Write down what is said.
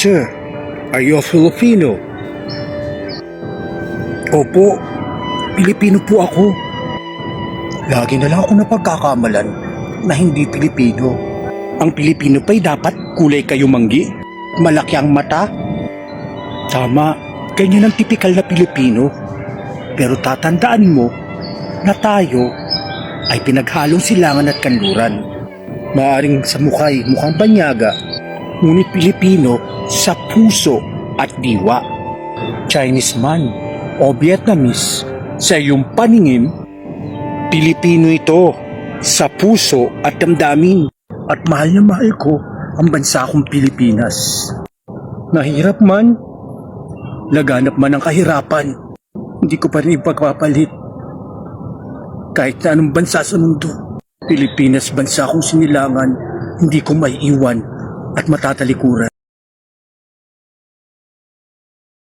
sir. Are you a Filipino? Opo, Pilipino po ako. Lagi na lang ako napagkakamalan na hindi Pilipino. Ang Pilipino pa'y dapat kulay kayo manggi, malaki ang mata. Tama, ganyan ang tipikal na Pilipino. Pero tatandaan mo na tayo ay pinaghalong silangan at kanluran. Maaring sa mukhay mukhang banyaga, ngunit Pilipino sa puso at diwa. Chinese man o Vietnamese sa iyong paningin, Pilipino ito sa puso at damdamin. At mahal na mahal ko ang bansa kong Pilipinas. Nahirap man, laganap man ang kahirapan, hindi ko pa rin ipagpapalit. Kahit na anong bansa sa mundo, Pilipinas bansa kong sinilangan, hindi ko maiiwan at matatalikuran.